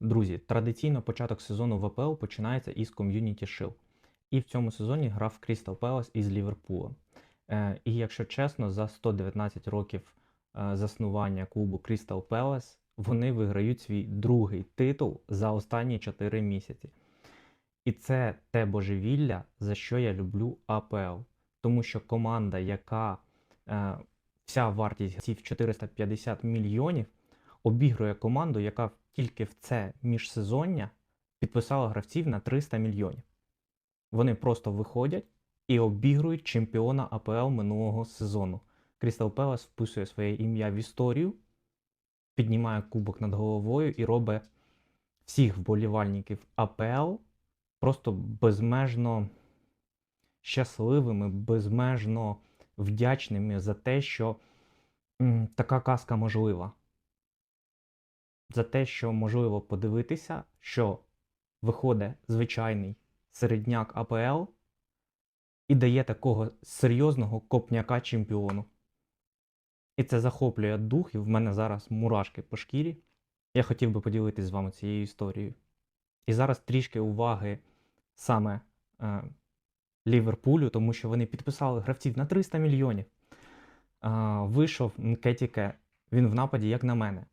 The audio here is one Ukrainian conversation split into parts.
Друзі, традиційно початок сезону в АПЛ починається із Community Shield. І в цьому сезоні грав Crystal Palace із Ліверпулем. Е, і якщо чесно, за 119 років е, заснування клубу Crystal Palace вони виграють свій другий титул за останні 4 місяці. І це те божевілля, за що я люблю АПЛ. Тому що команда, яка е, вся вартість гравців 450 мільйонів, обігрує команду, яка тільки в це міжсезоння підписала гравців на 300 мільйонів. Вони просто виходять і обігрують чемпіона АПЛ минулого сезону. Крістал Пелес вписує своє ім'я в історію, піднімає кубок над головою і робить всіх вболівальників АПЛ просто безмежно щасливими, безмежно вдячними за те, що така казка можлива. За те, що можливо подивитися, що виходить звичайний середняк АПЛ і дає такого серйозного копняка чемпіону. І це захоплює дух, і в мене зараз мурашки по шкірі. Я хотів би поділитися з вами цією історією. І зараз трішки уваги саме е, Ліверпулю, тому що вони підписали гравців на 300 мільйонів. Е, вийшов Нкетіке, він в нападі, як на мене,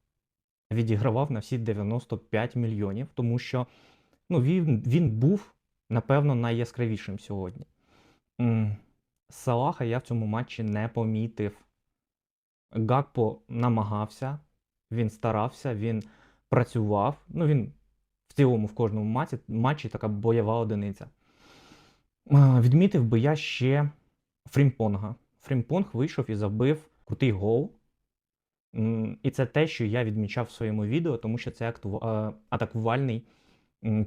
відігравав на всі 95 мільйонів, тому що ну, він, він був, напевно, найяскравішим сьогодні. Салаха я в цьому матчі не помітив. Гакпо намагався, він старався, він працював. Ну, він в цілому в кожному матчі, матчі така бойова одиниця. Відмітив би я ще Фрімпонга. Фрімпонг вийшов і забив крутий гол. І це те, що я відмічав в своєму відео, тому що це акту- атакувальний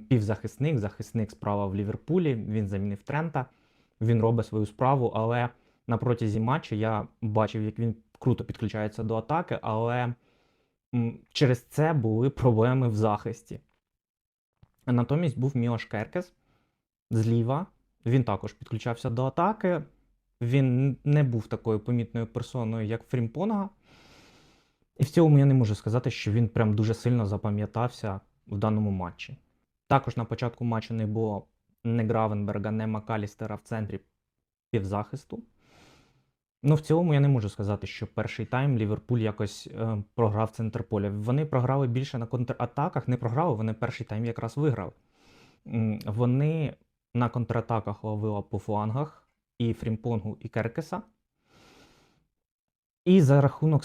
півзахисник, захисник справа в Ліверпулі. Він замінив Трента, він робить свою справу, але на протязі матчу я бачив, як він круто підключається до атаки, але через це були проблеми в захисті. Натомість був Мілош Керкес зліва. Він також підключався до атаки. Він не був такою помітною персоною, як Фрімпонга. І в цілому я не можу сказати, що він прям дуже сильно запам'ятався в даному матчі. Також на початку матчу не було не Гравенберга, не Макалістера в центрі півзахисту. Ну, в цілому я не можу сказати, що перший тайм Ліверпуль якось е, програв центр поля. Вони програли більше на контратаках, не програли, вони перший тайм якраз виграли. Вони на контратаках ловили по флангах і Фрімпонгу, і Керкеса. І за рахунок